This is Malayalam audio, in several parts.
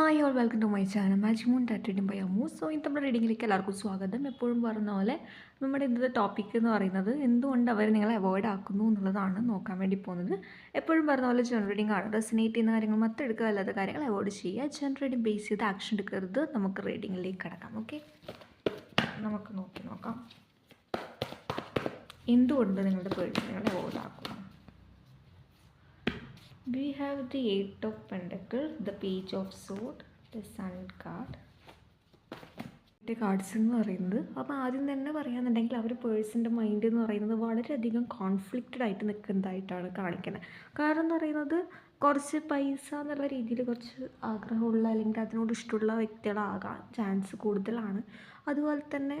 Hi all welcome to my channel magic moon ടാറ്റഡിയും by Ammu so ഇന്ന് നമ്മുടെ റീഡിങ്ങിലേക്ക് എല്ലാവർക്കും സ്വാഗതം. എപ്പോഴും പറഞ്ഞ പോലെ നമ്മുടെ ഇന്നത്തെ ടോപ്പിക് എന്ന് പറയുന്നത് എന്തുകൊണ്ട് അവർ നിങ്ങളെ അവോയ്ഡ് ആക്കുന്നു എന്നുള്ളതാണ് നോക്കാൻ വേണ്ടി പോകുന്നത്. എപ്പോഴും പറഞ്ഞ പോലെ ജനറൽ റീഡിംഗ് ആണ്. റെസിനേറ്റ് ചെയ്യുന്ന കാര്യങ്ങൾ മൊത്തം എടുക്കുക അല്ലാത്ത കാര്യങ്ങൾ അവോയ്ഡ് ചെയ്യുക. ജനറൽ റീഡിംഗ് ബേസ് ചെയ്ത് ആക്ഷൻ എടുക്കരുത്. നമുക്ക് റീഡിങ്ങിലേക്ക് കിടക്കാം ഓക്കെ നമുക്ക് നോക്കി നോക്കാം. എന്തുകൊണ്ട് നിങ്ങളുടെ പേഴ്സ് നിങ്ങളെ അവോയ്ഡ് ആക്കുന്നു? We have the eight of pentacles the page of sword the sun card. Cards എന്ന് പറയുന്നത് അപ്പോൾ ആദ്യം തന്നെ പറയാന്നുണ്ടെങ്കിൽ അവർ പേഴ്സന്റെ മൈൻഡ് എന്ന് പറയുന്നത് വളരെയധികം കോൺഫ്ലിക്റ്റഡ് ആയിട്ട് നിൽക്കുന്നതായിട്ടാണ് കാണിക്കുന്നത്. കാരണം എന്ന് പറയുന്നത് കുറച്ച് പൈസ എന്നുള്ള രീതിയിൽ കുറച്ച് ആഗ്രഹമുള്ള അല്ലെങ്കിൽ അതിനോട് ഇഷ്ടമുള്ള വ്യക്തികളാകാൻ ചാൻസ് കൂടുതലാണ്. അതുപോലെ തന്നെ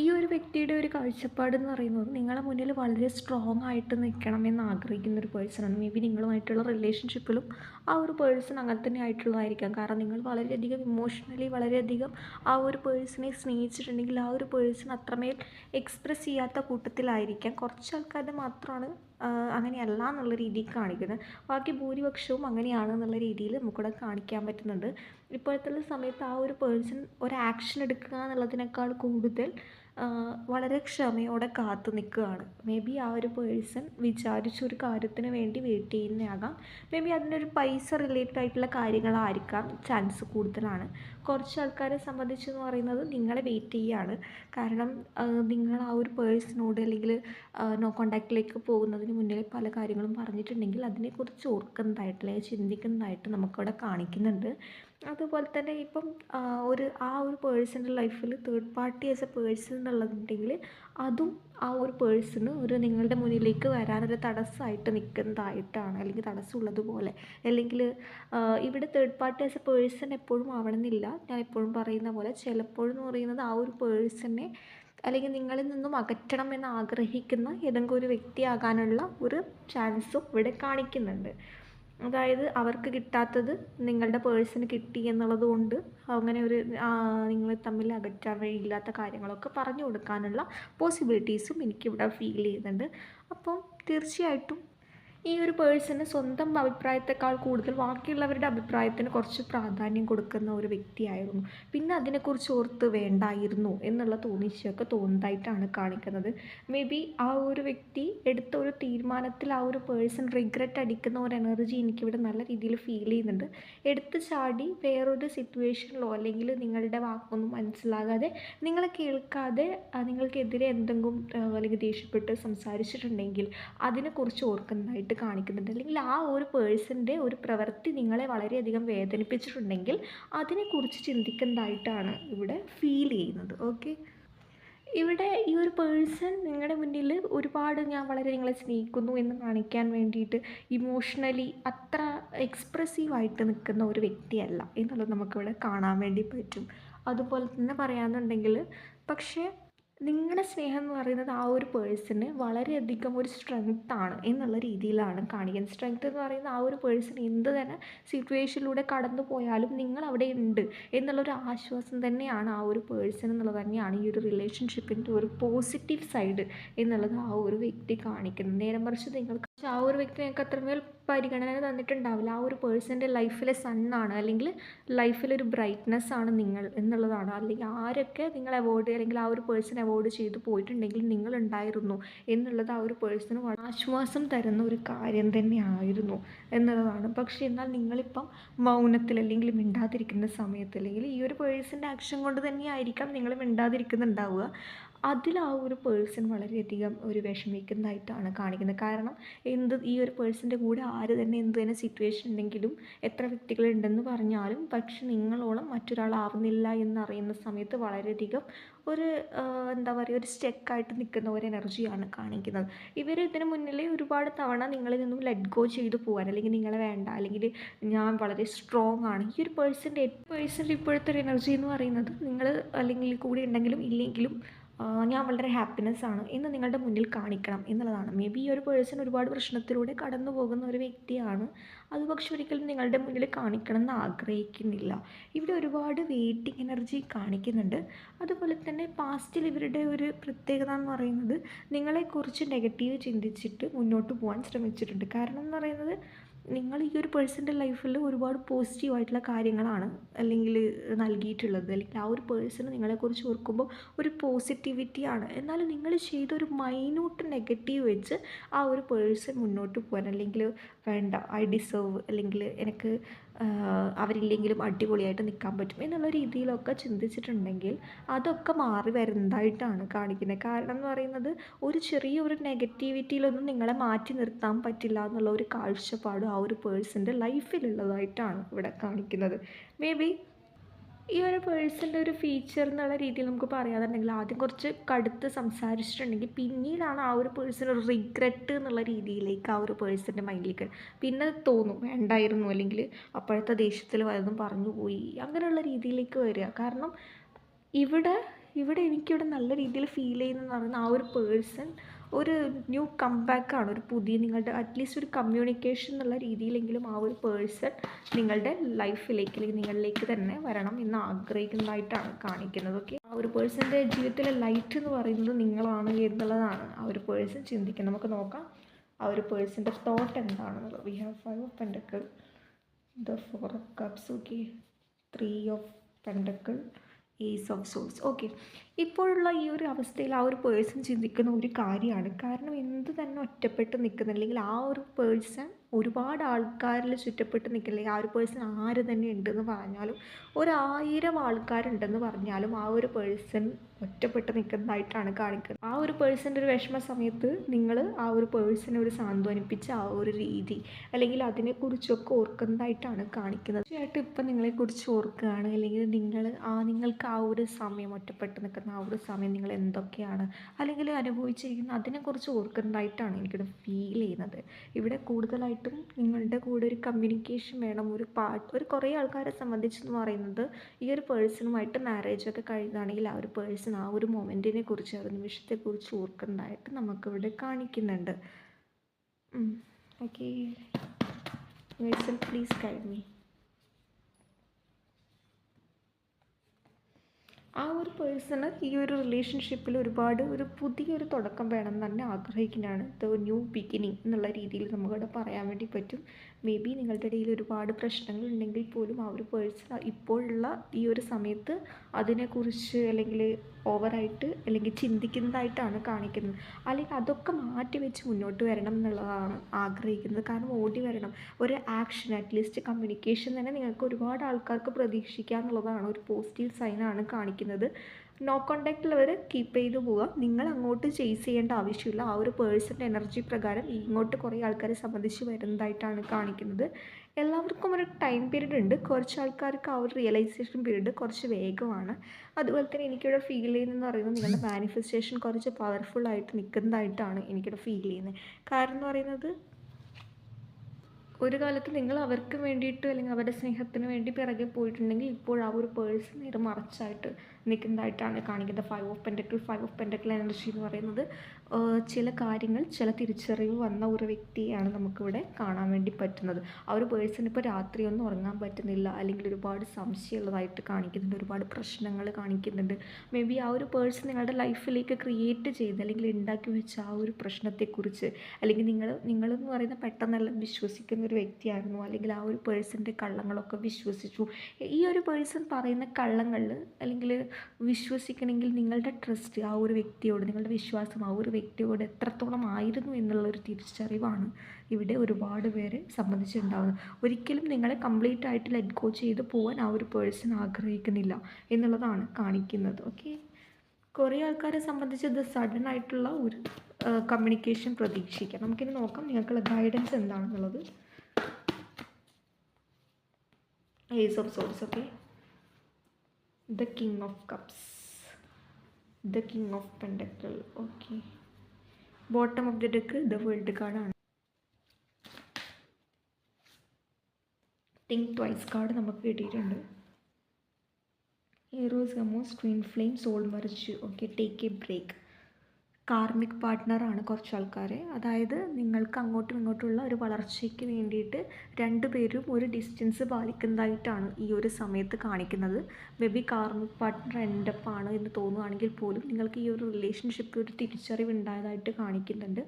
ഈ ഒരു വ്യക്തിയുടെ ഒരു കാഴ്ചപ്പാട് എന്ന് പറയുന്നത് നിങ്ങളെ മുന്നിൽ വളരെ സ്ട്രോങ് ആയിട്ട് നിൽക്കണം എന്ന് ആഗ്രഹിക്കുന്ന ഒരു പേഴ്സണാണ് മേ ബി നിങ്ങളുമായിട്ടുള്ള റിലേഷൻഷിപ്പിലും ആ ഒരു പേഴ്സൺ അങ്ങനെ തന്നെ ആയിട്ടുള്ളതായിരിക്കാം. കാരണം നിങ്ങൾ വളരെയധികം ഇമോഷണലി വളരെയധികം ആ ഒരു പേഴ്സണെ സ്നേഹിച്ചിട്ടുണ്ടെങ്കിൽ ആ ഒരു പേഴ്സൺ അത്രമേൽ എക്സ്പ്രസ് ചെയ്യാത്ത കൂട്ടത്തിലായിരിക്കാം. കുറച്ച് ആൾക്കാരുടെ മാത്രമാണ് അങ്ങനെയല്ല എന്നുള്ള രീതിയിൽ കാണിക്കുന്നത്. ബാക്കി ഭൂരിപക്ഷവും അങ്ങനെയാണ് എന്നുള്ള രീതിയിൽ നമുക്കിവിടെ കാണിക്കാൻ പറ്റുന്നുണ്ട്. ഇപ്പോഴത്തെ സമയത്ത് ആ ഒരു പേഴ്സൺ ഒരു ആക്ഷൻ എടുക്കുക എന്നുള്ളതിനേക്കാൾ കൂടുതൽ വളരെ ക്ഷമയോടെ കാത്തു നിൽക്കുകയാണ്. മേ ബി ആ ഒരു പേഴ്സൺ വിചാരിച്ച ഒരു കാര്യത്തിന് വേണ്ടി വെയിറ്റ് ചെയ്യുന്നതാകാം മേ ബി അതിനൊരു പൈസ റിലേറ്റഡ് ആയിട്ടുള്ള കാര്യങ്ങളായിരിക്കാം ചാൻസ് കൂടുതലാണ്. കുറച്ച് ആൾക്കാരെ സംബന്ധിച്ചെന്ന് പറയുന്നത് നിങ്ങളെ വെയിറ്റ് ചെയ്യുകയാണ് കാരണം നിങ്ങൾ ആ ഒരു പേഴ്സണോട് അല്ലെങ്കിൽ നോ കോണ്ടാക്റ്റിലേക്ക് പോകുന്നതിന് മുന്നിൽ പല കാര്യങ്ങളും പറഞ്ഞിട്ടുണ്ടെങ്കിൽ അതിനെക്കുറിച്ച് ഓർക്കുന്നതായിട്ട് അല്ലെങ്കിൽ ചിന്തിക്കുന്നതായിട്ട് നമുക്കവിടെ കാണിക്കുന്നുണ്ട്. അതുപോലെ തന്നെ ഇപ്പം ഒരു ആ ഒരു പേഴ്സന്റെ ലൈഫിൽ third party as a person എന്നുള്ളതുണ്ടെങ്കിൽ അതും ആ ഒരു പേഴ്സണ് ഒരു നിങ്ങളുടെ മുന്നിലേക്ക് വരാനൊരു തടസ്സമായിട്ട് നിൽക്കുന്നതായിട്ടാണ് അല്ലെങ്കിൽ തടസ്സമുള്ളതുപോലെ. അല്ലെങ്കിൽ ഇവിടെ third party as a person എപ്പോഴും ആവണമെന്നില്ല. ഞാൻ എപ്പോഴും പറയുന്ന പോലെ ചിലപ്പോഴെന്ന് പറയുന്നത് ആ ഒരു പേഴ്സണെ അല്ലെങ്കിൽ നിങ്ങളിൽ നിന്നും അകറ്റണം എന്ന് ആഗ്രഹിക്കുന്ന ഏതെങ്കിലും ഒരു വ്യക്തിയാകാനുള്ള ഒരു ചാൻസും ഇവിടെ കാണിക്കുന്നുണ്ട്. അതായത് അവർക്ക് കിട്ടാത്തത് നിങ്ങളുടെ പേഴ്സണ് കിട്ടി എന്നുള്ളത് കൊണ്ട് അങ്ങനെ ഒരു നിങ്ങൾ തമ്മിൽ അകറ്റാൻ വഴിയില്ലാത്ത കാര്യങ്ങളൊക്കെ പറഞ്ഞു കൊടുക്കാനുള്ള പോസിബിലിറ്റീസും എനിക്കിവിടെ ഫീൽ ചെയ്യുന്നുണ്ട്. അപ്പം തീർച്ചയായിട്ടും ഈ ഒരു പേഴ്സണ് സ്വന്തം അഭിപ്രായത്തെക്കാൾ കൂടുതൽ ബാക്കിയുള്ളവരുടെ അഭിപ്രായത്തിന് കുറച്ച് പ്രാധാന്യം കൊടുക്കുന്ന ഒരു വ്യക്തിയായിരുന്നു. പിന്നെ അതിനെക്കുറിച്ച് ഓർത്ത് വേണ്ടായിരുന്നു എന്നുള്ള തോന്നിച്ചൊക്കെ തോന്നുന്നതായിട്ടാണ് കാണിക്കുന്നത്. മേ ബി ആ ഒരു വ്യക്തി എടുത്ത ഒരു തീരുമാനത്തിൽ ആ ഒരു പേഴ്സൺ റിഗ്രറ്റ് അടിക്കുന്ന ഒരു എനർജി എനിക്കിവിടെ നല്ല രീതിയിൽ ഫീൽ ചെയ്യുന്നുണ്ട്. എടുത്ത് ചാടി വേറൊരു സിറ്റുവേഷനിലോ അല്ലെങ്കിൽ നിങ്ങളുടെ വാക്കൊന്നും മനസ്സിലാകാതെ നിങ്ങളെ കേൾക്കാതെ നിങ്ങൾക്കെതിരെ എന്തെങ്കിലും അല്ലെങ്കിൽ ദേഷ്യപ്പെട്ട് സംസാരിച്ചിട്ടുണ്ടെങ്കിൽ അതിനെക്കുറിച്ച് ഓർക്കുന്നതായിട്ട് ആയിട്ട് കാണിക്കുന്നുണ്ട്. അല്ലെങ്കിൽ ആ ഒരു പേഴ്സന്റെ ഒരു പ്രവൃത്തി നിങ്ങളെ വളരെയധികം വേദനിപ്പിച്ചിട്ടുണ്ടെങ്കിൽ അതിനെക്കുറിച്ച് ചിന്തിക്കുന്നതായിട്ടാണ് ഇവിടെ ഫീൽ ചെയ്യുന്നത്. ഓക്കെ? ഇവിടെ ഈ ഒരു പേഴ്സൺ നിങ്ങളുടെ മുന്നിൽ ഒരുപാട് ഞാൻ വളരെ നിങ്ങളെ സ്നേഹിക്കുന്നു എന്ന് കാണിക്കാൻ വേണ്ടിയിട്ട് ഇമോഷണലി അത്ര എക്സ്പ്രസീവായിട്ട് നിൽക്കുന്ന ഒരു വ്യക്തിയല്ല എന്നുള്ളത് നമുക്കിവിടെ കാണാൻ വേണ്ടി പറ്റും. അതുപോലെ തന്നെ പറയാമെന്നുണ്ടെങ്കിൽ പക്ഷേ നിങ്ങളുടെ സ്നേഹം എന്ന് പറയുന്നത് ആ ഒരു പേഴ്സണ് വളരെയധികം ഒരു സ്ട്രെങ്ത്താണ് എന്നുള്ള രീതിയിലാണ് കാണിക്കുന്നത് സ്ട്രെങ്ത് എന്ന് പറയുന്നത് ആ ഒരു പേഴ്സൺ എന്ത് തന്നെ സിറ്റുവേഷനിലൂടെ കടന്നു പോയാലും നിങ്ങൾ അവിടെ ഉണ്ട് എന്നുള്ളൊരു ആശ്വാസം തന്നെയാണ് ആ ഒരു പേഴ്സൺ എന്നുള്ളത് തന്നെയാണ് ഈ ഒരു റിലേഷൻഷിപ്പിന്റെ ഒരു പോസിറ്റീവ് സൈഡ് എന്നുള്ളത് ആ ഒരു വ്യക്തി കാണിക്കുന്നത്. നേരം മറിച്ച് നിങ്ങൾക്ക് ആ ഒരു വ്യക്തി ഞങ്ങൾക്ക് അത്രമേൽ പരിഗണന തന്നിട്ടുണ്ടാവില്ല. ആ ഒരു പേഴ്സന്റെ ലൈഫിലെ സണ്ണാണ് അല്ലെങ്കിൽ ലൈഫിലൊരു ബ്രൈറ്റ്നെസ് ആണ് നിങ്ങൾ എന്നുള്ളതാണ്. അല്ലെങ്കിൽ ആരൊക്കെ നിങ്ങൾ അവോയ്ഡ് അല്ലെങ്കിൽ ആ ഒരു പേഴ്സൺ അവോയ്ഡ് ചെയ്ത് പോയിട്ടുണ്ടെങ്കിൽ നിങ്ങൾ ഉണ്ടായിരുന്നു എന്നുള്ളത് ആ ഒരു പേഴ്സണ് ആശ്വാസം തരുന്ന ഒരു കാര്യം തന്നെയായിരുന്നു എന്നുള്ളതാണ്. പക്ഷേ എന്നാൽ നിങ്ങളിപ്പം മൗനത്തിൽ അല്ലെങ്കിൽ മിണ്ടാതിരിക്കുന്ന സമയത്ത് അല്ലെങ്കിൽ ഈ ഒരു പേഴ്സന്റെ ആക്ഷൻ കൊണ്ട് തന്നെയായിരിക്കാം നിങ്ങൾ മിണ്ടാതിരിക്കുന്നുണ്ടാവുക. അതിൽ ആ ഒരു പേഴ്സൺ വളരെയധികം ഒരു വിഷമിക്കുന്നതായിട്ടാണ് കാണിക്കുന്നത്. കാരണം എന്ത് ഈ ഒരു പേഴ്സന്റെ കൂടെ ആര് തന്നെ എന്ത് തന്നെ സിറ്റുവേഷൻ ഉണ്ടെങ്കിലും എത്ര വ്യക്തികളുണ്ടെന്ന് പറഞ്ഞാലും പക്ഷെ നിങ്ങളോളം മറ്റൊരാളാവുന്നില്ല എന്നറിയുന്ന സമയത്ത് വളരെയധികം ഒരു എന്താ പറയുക ഒരു സ്റ്റെക്കായിട്ട് നിൽക്കുന്ന ഒരു എനർജിയാണ് കാണിക്കുന്നത്. ഇവർ ഇതിന് മുന്നിലേ ഒരുപാട് തവണ നിങ്ങളിൽ നിന്നും ലെറ്റ് ഗോ ചെയ്ത് പോകാൻ അല്ലെങ്കിൽ നിങ്ങളെ വേണ്ട അല്ലെങ്കിൽ ഞാൻ വളരെ സ്ട്രോങ് ആണ്. ഈ ഒരു പേഴ്സന്റെ പേഴ്സന്റെ ഇപ്പോഴത്തെ ഒരു എനർജി എന്ന് പറയുന്നത് നിങ്ങൾ അല്ലെങ്കിൽ കൂടെ ഉണ്ടെങ്കിലും ഇല്ലെങ്കിലും ഞാൻ വളരെ ഹാപ്പിനെസ് ആണ് എന്ന് നിങ്ങളുടെ മുന്നിൽ കാണിക്കണം എന്നുള്ളതാണ്. മേ ബി ഈ ഒരു പേഴ്സൺ ഒരുപാട് പ്രശ്നത്തിലൂടെ കടന്നു പോകുന്ന ഒരു വ്യക്തിയാണ്. അത് പക്ഷെ ഒരിക്കലും നിങ്ങളുടെ മുന്നിൽ കാണിക്കണം എന്ന് ആഗ്രഹിക്കുന്നില്ല. ഇവിടെ ഒരുപാട് വെയിറ്റിംഗ് എനർജി കാണിക്കുന്നുണ്ട്. അതുപോലെ തന്നെ പാസ്റ്റിൽ ഇവരുടെ ഒരു പ്രത്യേകത എന്ന് പറയുന്നത് നിങ്ങളെക്കുറിച്ച് നെഗറ്റീവ് ചിന്തിച്ചിട്ട് മുന്നോട്ട് പോകാൻ ശ്രമിച്ചിട്ടുണ്ട്. കാരണം എന്ന് പറയുന്നത് നിങ്ങൾ ഈ ഒരു പേഴ്സന്റെ ലൈഫിൽ ഒരുപാട് പോസിറ്റീവായിട്ടുള്ള കാര്യങ്ങളാണ് അല്ലെങ്കിൽ നൽകിയിട്ടുള്ളത്. അല്ലെങ്കിൽ ആ ഒരു പേഴ്സൺ നിങ്ങളെക്കുറിച്ച് ഓർക്കുമ്പോൾ ഒരു പോസിറ്റിവിറ്റിയാണ് എന്നാലും നിങ്ങൾ ചെയ്ത ഒരു മൈന്യൂട്ട് നെഗറ്റീവ് വെച്ച് ആ ഒരു പേഴ്സൺ മുന്നോട്ട് പോകാൻ അല്ലെങ്കിൽ വേണ്ട ഐ ഡിസേർവ് അല്ലെങ്കിൽ എനിക്ക് അവരില്ലെങ്കിലും അടിപൊളിയായിട്ട് നിൽക്കാൻ പറ്റും എന്നുള്ള രീതിയിലൊക്കെ ചിന്തിച്ചിട്ടുണ്ടെങ്കിൽ അതൊക്കെ മാറി വരുന്നതായിട്ടാണ് കാണിക്കുന്നത്. കാരണം എന്ന് പറയുന്നത് ഒരു ചെറിയൊരു നെഗറ്റിവിറ്റിയിലൊന്നും നിങ്ങളെ മാറ്റി നിർത്താൻ പറ്റില്ല എന്നുള്ള ഒരു കാഴ്ചപ്പാട് ആ ഒരു പേഴ്സന്റെ ലൈഫിലുള്ളതായിട്ടാണ് ഇവിടെ കാണിക്കുന്നത്. മേ ബി ഈ ഒരു പേഴ്സന്റെ ഒരു ഫീച്ചർ എന്നുള്ള രീതിയിൽ നമുക്ക് പറയാന്നുണ്ടെങ്കിൽ ആദ്യം കുറച്ച് കടുത്ത് സംസാരിച്ചിട്ടുണ്ടെങ്കിൽ പിന്നീടാണ് ആ ഒരു പേഴ്സൺ ഒരു റിഗ്രറ്റ് എന്നുള്ള രീതിയിലേക്ക് ആ ഒരു പേഴ്സന്റെ മൈൻഡിലേക്ക് പിന്നെ തോന്നും. വേണ്ടായിരുന്നു അല്ലെങ്കിൽ അപ്പോഴത്തെ ദേഷ്യത്തിൽ വല്ലതും പറഞ്ഞു പോയി അങ്ങനെയുള്ള രീതിയിലേക്ക് വരിക. കാരണം ഇവിടെ ഇവിടെ എനിക്കിവിടെ നല്ല രീതിയിൽ ഫീൽ ചെയ്യുന്നതെന്ന് പറയുന്ന ആ ഒരു പേഴ്സൺ ഒരു ന്യൂ കംബാക്കാണ് ഒരു പുതിയ നിങ്ങളുടെ അറ്റ്ലീസ്റ്റ് ഒരു കമ്മ്യൂണിക്കേഷൻ എന്നുള്ള രീതിയിലെങ്കിലും ആ ഒരു പേഴ്സൺ നിങ്ങളുടെ ലൈഫിലേക്ക് അല്ലെങ്കിൽ നിങ്ങളിലേക്ക് തന്നെ വരണം എന്ന് ആഗ്രഹിക്കുന്നതായിട്ടാണ് കാണിക്കുന്നത്. ഓക്കെ ആ ഒരു പേഴ്സന്റെ ജീവിതത്തിലെ ലൈറ്റ് എന്ന് പറയുന്നത് നിങ്ങളാണ് എന്നുള്ളതാണ് ആ ഒരു പേഴ്സൺ ചിന്തിക്കുന്നത്. നമുക്ക് നോക്കാം. ആ ഒരു പേഴ്സന്റെ തോട്ട് എന്താണെന്നുള്ളത്. We have five of pentacle the four of cups okay three of pentacle ace of swords okay ഇപ്പോഴുള്ള ഈ ഒരു അവസ്ഥയിൽ ആ ഒരു പേഴ്സൺ ചിന്തിക്കുന്ന ഒരു കാര്യമാണ്. കാരണം എന്ത് തന്നെ ഒറ്റപ്പെട്ട് നിൽക്കുന്നില്ലെങ്കിൽ ആ ഒരു പേഴ്സൺ ഒരുപാട് ആൾക്കാരിൽ ചുറ്റപ്പെട്ട് നിൽക്കില്ലേ? ആ ഒരു പേഴ്സൺ ആര് തന്നെ ഉണ്ടെന്ന് പറഞ്ഞാലും ഒരായിരം ആൾക്കാരുണ്ടെന്ന് പറഞ്ഞാലും ആ ഒരു പേഴ്സൺ ഒറ്റപ്പെട്ട് നിൽക്കുന്നതായിട്ടാണ് കാണിക്കുന്നത്. ആ ഒരു പേഴ്സന്റെ ഒരു വിഷമ സമയത്ത് നിങ്ങൾ ആ ഒരു പേഴ്സണെ ഒരു സാന്ത്വനിപ്പിച്ച ആ ഒരു രീതി അല്ലെങ്കിൽ അതിനെക്കുറിച്ചൊക്കെ ഓർക്കുന്നതായിട്ടാണ് കാണിക്കുന്നത്. തീർച്ചയായിട്ടും ഇപ്പം നിങ്ങളെക്കുറിച്ച് ഓർക്കുകയാണ് അല്ലെങ്കിൽ നിങ്ങൾ ആ നിങ്ങൾക്ക് ആ ഒരു സമയം ഒറ്റപ്പെട്ട് നിൽക്കുന്ന ആ ഒരു സമയം നിങ്ങൾ എന്തൊക്കെയാണ് അല്ലെങ്കിൽ അനുഭവിച്ചിരിക്കുന്ന അതിനെക്കുറിച്ച് ഓർക്കുന്നതായിട്ടാണ് എനിക്കിത് ഫീൽ ചെയ്യുന്നത്. ഇവിടെ കൂടുതലായിട്ടും നിങ്ങളുടെ കൂടെ ഒരു കമ്മ്യൂണിക്കേഷൻ വേണം. ഒരു പാർട്ട് ഒരു കുറേ ആൾക്കാരെ സംബന്ധിച്ചെന്ന് പറയുന്നത് ഈ ഒരു പേഴ്സണുമായിട്ട് മാരേജൊക്കെ കഴിയുകയാണെങ്കിൽ ആ ഒരു പേഴ്സൺ ആ ഒരു മൊമെന്റിനെ കുറിച്ച് ആ ഒരു നിമിഷത്തെക്കുറിച്ച് ഓർക്കുന്നതായിട്ട് നമുക്കിവിടെ കാണിക്കുന്നുണ്ട്. ഓക്കെ പ്ലീസ് ഗൈഡ് മീ ആ ഒരു പേഴ്സണ് ഈ ഒരു റിലേഷൻഷിപ്പിൽ ഒരുപാട് ഒരു പുതിയൊരു തുടക്കം വേണം എന്ന് തന്നെ ആഗ്രഹിക്കുന്നതാണ്. ദ ന്യൂ ബിഗിനിങ് എന്നുള്ള രീതിയിൽ നമുക്കവിടെ പറയാൻ വേണ്ടി പറ്റും. മേ ബി നിങ്ങളുടെ ഇടയിൽ ഒരുപാട് പ്രശ്നങ്ങൾ ഉണ്ടെങ്കിൽ പോലും ആ ഒരു പേഴ്സൺ ഇപ്പോഴുള്ള ഈ ഒരു സമയത്ത് അതിനെക്കുറിച്ച് അല്ലെങ്കിൽ ഓവറായിട്ട് അല്ലെങ്കിൽ ചിന്തിക്കുന്നതായിട്ടാണ് കാണിക്കുന്നത്. അല്ലെങ്കിൽ അതൊക്കെ മാറ്റി വെച്ച് മുന്നോട്ട് വരണം എന്നുള്ളതാണ് ആഗ്രഹിക്കുന്നത്. കാരണം ഓടി വരണം. ഒരു ആക്ഷൻ അറ്റ്ലീസ്റ്റ് കമ്മ്യൂണിക്കേഷൻ തന്നെ നിങ്ങൾക്ക് ഒരുപാട് ആൾക്കാർക്ക് പ്രതീക്ഷിക്കുക എന്നുള്ളതാണ് ഒരു പോസിറ്റീവ് സൈനാണ് കാണിക്കുന്നത്. നോ കോണ്ടാക്റ്റിൽ അവർ കീപ്പ് ചെയ്ത് പോവുക. നിങ്ങൾ അങ്ങോട്ട് ചേസ് ചെയ്യേണ്ട ആവശ്യമില്ല. ആ ഒരു പേഴ്സന്റെ എനർജി പ്രകാരം ഇങ്ങോട്ട് കുറേ ആൾക്കാരെ സംബന്ധിച്ച് വരുന്നതായിട്ടാണ് കാണിക്കുന്നത്. എല്ലാവർക്കും ഒരു ടൈം പീരീഡ് ഉണ്ട്. കുറച്ച് ആൾക്കാർക്ക് ആ ഒരു റിയലൈസേഷൻ പീരീഡ് കുറച്ച് വേഗമാണ്. അതുപോലെ തന്നെ എനിക്കിവിടെ ഫീൽ ചെയ്യുന്നതെന്ന് പറയുന്നത് നിങ്ങളുടെ മാനിഫെസ്റ്റേഷൻ കുറച്ച് പവർഫുൾ ആയിട്ട് നിൽക്കുന്നതായിട്ടാണ് എനിക്കിവിടെ ഫീൽ ചെയ്യുന്നത്. കാരണം എന്ന് പറയുന്നത് ഒരു കാലത്ത് നിങ്ങൾ അവർക്ക് വേണ്ടിയിട്ട് അല്ലെങ്കിൽ അവരുടെ സ്നേഹത്തിന് വേണ്ടി പിറകെ പോയിട്ടുണ്ടെങ്കിൽ ഇപ്പോൾ ആ ഒരു പേഴ്സൺ നേരെ മറച്ചായിട്ട് നിൽക്കുന്നതായിട്ടാണ് കാണിക്കുന്നത്. Five of pentacle five of pentacle energy എന്ന് പറയുന്നത്. ചില കാര്യങ്ങൾ ചില തിരിച്ചറിവ് വന്ന ഒരു വ്യക്തിയാണ് നമുക്കിവിടെ കാണാൻ വേണ്ടി പറ്റുന്നത്. ആ ഒരു പേഴ്സൺ ഇപ്പോൾ രാത്രിയൊന്നും ഉറങ്ങാൻ പറ്റുന്നില്ല. അല്ലെങ്കിൽ ഒരുപാട് സംശയമുള്ളതായിട്ട് കാണിക്കുന്നുണ്ട്. ഒരുപാട് പ്രശ്നങ്ങൾ കാണിക്കുന്നുണ്ട്. മേ ബി ആ ഒരു പേഴ്സൺ നിങ്ങളുടെ ലൈഫിലേക്ക് ക്രിയേറ്റ് ചെയ്ത് അല്ലെങ്കിൽ ഉണ്ടാക്കി വെച്ച ആ ഒരു പ്രശ്നത്തെക്കുറിച്ച് അല്ലെങ്കിൽ നിങ്ങൾ നിങ്ങളെന്ന് പറയുന്ന പെട്ടെന്നെല്ലാം വിശ്വസിക്കുന്ന ഒരു വ്യക്തിയായിരുന്നു. അല്ലെങ്കിൽ ആ ഒരു പേഴ്സന്റെ കള്ളങ്ങളൊക്കെ വിശ്വസിച്ചു. ഈ ഒരു പേഴ്സൺ പറയുന്ന കള്ളങ്ങളിൽ അല്ലെങ്കിൽ വിശ്വസിക്കണമെങ്കിൽ നിങ്ങളുടെ ട്രസ്റ്റ് ആ ഒരു വ്യക്തിയോട് നിങ്ങളുടെ വിശ്വാസം ആ ഒരു വ്യക്തിയോട് എത്രത്തോളം ആയിരുന്നു എന്നുള്ളൊരു തിരിച്ചറിവാണ് ഇവിടെ ഒരുപാട് പേരെ സംബന്ധിച്ചിട്ടുണ്ടാവുന്നത്. ഒരിക്കലും നിങ്ങളെ കംപ്ലീറ്റ് ആയിട്ട് ലെറ്റ് ഗോ ചെയ്ത് പോകാൻ ആ ഒരു പേഴ്സൺ ആഗ്രഹിക്കുന്നില്ല എന്നുള്ളതാണ് കാണിക്കുന്നത്. ഓക്കെ കുറേ ആൾക്കാരെ സംബന്ധിച്ച് ഇത് സഡൻ ആയിട്ടുള്ള ഒരു കമ്മ്യൂണിക്കേഷൻ പ്രതീക്ഷിക്കാം. നമുക്കിനി നോക്കാം നിങ്ങൾക്കുള്ള ഗൈഡൻസ് എന്താണെന്നുള്ളത്. Ace of swords okay the king of cups the king of okay. Okay bottom of the deck the world കാർഡാണ് തിങ്ക് ട്വൈസ് കാർഡ് നമുക്ക് കിട്ടിയിട്ടുണ്ട്. Hieros gamos twin flame soul മറിച്ച് okay take a break karmic പാർട്ട്ണറാണ് കുറച്ച് ആൾക്കാർ അതായത് നിങ്ങൾക്ക് അങ്ങോട്ടും ഇങ്ങോട്ടുള്ള ഒരു വളർച്ചയ്ക്ക് വേണ്ടിയിട്ട് രണ്ടുപേരും ഒരു ഡിസ്റ്റൻസ് പാലിക്കുന്നതായിട്ടാണ് ഈ ഒരു സമയത്ത് കാണിക്കുന്നത്. മേ ബി കാർമിക് പാർട്ട്ണർ എൻഡപ്പാണ് എന്ന് തോന്നുകയാണെങ്കിൽ പോലും നിങ്ങൾക്ക് ഈ ഒരു റിലേഷൻഷിപ്പിൽ ഒരു തിരിച്ചറിവ് ഉണ്ടായതായിട്ട് കാണിക്കുന്നുണ്ട്.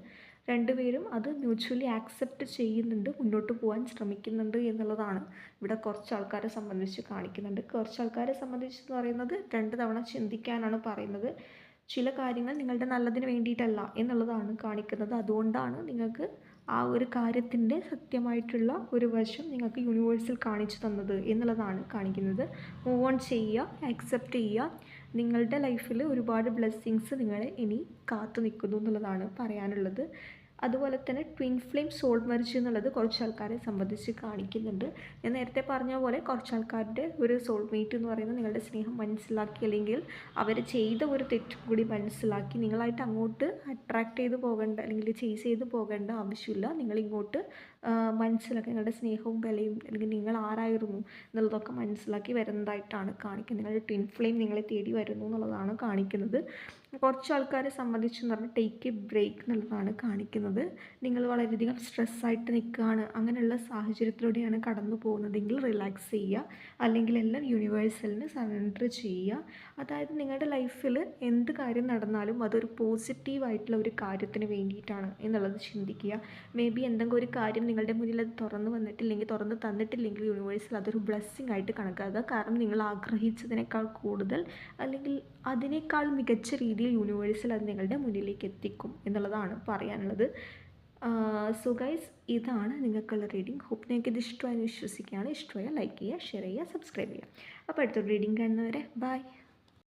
രണ്ടുപേരും അത് മ്യൂച്വലി ആക്സെപ്റ്റ് ചെയ്യുന്നുണ്ട് മുന്നോട്ട് പോകാൻ ശ്രമിക്കുന്നുണ്ട് എന്നുള്ളതാണ് ഇവിടെ കുറച്ച് ആൾക്കാരെ സംബന്ധിച്ച് കാണിക്കുന്നുണ്ട്. കുറച്ച് ആൾക്കാരെ സംബന്ധിച്ച് എന്ന് പറയുന്നത് രണ്ട് തവണ ചിന്തിക്കാനാണ് പറയുന്നത്. ചില കാര്യങ്ങൾ നിങ്ങളുടെ നല്ലതിന് വേണ്ടിയിട്ടല്ല എന്നുള്ളതാണ് കാണിക്കുന്നത്. അതുകൊണ്ടാണ് നിങ്ങൾക്ക് ആ ഒരു കാര്യത്തിന്റെ സത്യമായിട്ടുള്ള ഒരു വശം നിങ്ങൾക്ക് യൂണിവേഴ്സിൽ കാണിച്ചു തന്നത് എന്നുള്ളതാണ് കാണിക്കുന്നത്. മൂവ് ഓൺ ചെയ്യുക ആക്സെപ്റ്റ് ചെയ്യുക. നിങ്ങളുടെ ലൈഫിൽ ഒരുപാട് ബ്ലെസ്സിങ്സ് നിങ്ങളെ ഇനി കാത്തു നിൽക്കുന്നു എന്നുള്ളതാണ് പറയാനുള്ളത്. അതുപോലെ തന്നെ ട്വിൻ ഫ്ലെയിം സോൾ മെർജ് എന്നുള്ളത് കുറച്ച് ആൾക്കാരെ സംബന്ധിച്ച് കാണിക്കുന്നുണ്ട്. ഞാൻ നേരത്തെ പറഞ്ഞ പോലെ കുറച്ച് ആൾക്കാരുടെ ഒരു സോൾമേറ്റ് എന്ന് പറയുന്നത് നിങ്ങളുടെ സ്നേഹം മനസ്സിലാക്കി അല്ലെങ്കിൽ അവർ ചെയ്ത ഒരു തെറ്റും കൂടി മനസ്സിലാക്കി നിങ്ങളായിട്ട് അങ്ങോട്ട് അട്രാക്റ്റ് ചെയ്ത് പോകേണ്ട അല്ലെങ്കിൽ ചേസ് ചെയ്ത് പോകേണ്ട ആവശ്യമില്ല. നിങ്ങളിങ്ങോട്ട് മനസ്സിലാക്കി നിങ്ങളുടെ സ്നേഹവും വിലയും അല്ലെങ്കിൽ നിങ്ങൾ ആരായിരുന്നു എന്നുള്ളതൊക്കെ മനസ്സിലാക്കി വരുന്നതായിട്ടാണ് കാണിക്കുന്നത്. നിങ്ങളുടെ ട്വിൻ ഫ്ലെയിം നിങ്ങളെ തേടി വരുന്നു എന്നുള്ളതാണ് കാണിക്കുന്നത്. കുറച്ച് ആൾക്കാരെ സംബന്ധിച്ചെന്ന് പറഞ്ഞാൽ ടേക്ക് എ ബ്രേക്ക് എന്നുള്ളതാണ് കാണിക്കുന്നത്. നിങ്ങൾ വളരെയധികം സ്ട്രെസ്സായിട്ട് നിൽക്കുകയാണ്. അങ്ങനെയുള്ള സാഹചര്യത്തിലൂടെയാണ് കടന്നു പോകുന്നതെങ്കിൽ റിലാക്സ് ചെയ്യുക. അല്ലെങ്കിൽ എല്ലാം യൂണിവേഴ്സലിന് സറണ്ടർ ചെയ്യുക. അതായത് നിങ്ങളുടെ ലൈഫിൽ എന്ത് കാര്യം നടന്നാലും അതൊരു പോസിറ്റീവായിട്ടുള്ള ഒരു കാര്യത്തിന് വേണ്ടിയിട്ടാണ് എന്നുള്ളത് ചിന്തിക്കുക. മേ ബി എന്തെങ്കിലും ഒരു കാര്യം നിങ്ങളുടെ മുന്നിൽ അത് തുറന്നു വന്നിട്ടില്ലെങ്കിൽ തുറന്ന് തന്നിട്ടില്ലെങ്കിൽ യൂണിവേഴ്സിൽ അതൊരു ബ്ലെസ്സിങ് ആയിട്ട് കണക്കാക്കുക. കാരണം നിങ്ങൾ ആഗ്രഹിച്ചതിനേക്കാൾ കൂടുതൽ അല്ലെങ്കിൽ അതിനേക്കാൾ മികച്ച രീതിയിൽ യൂണിവേഴ്സിൽ അത് നിങ്ങളുടെ മുന്നിലേക്ക് എത്തിക്കും എന്നുള്ളതാണ് പറയാനുള്ളത്. സോ ഗൈസ് ഇതാണ് നിങ്ങൾക്കുള്ള റീഡിംഗ് ഹോപ്പ് നിങ്ങൾക്ക് ഇത് ഇഷ്ടമായി വിശ്വസിക്കുകയാണ്. ഇഷ്ടമായ ലൈക്ക് ചെയ്യുക ഷെയർ ചെയ്യുക സബ്സ്ക്രൈബ് ചെയ്യുക. അപ്പോൾ അടുത്തൊരു റീഡിംഗ് കാണുന്നവരെ ബൈ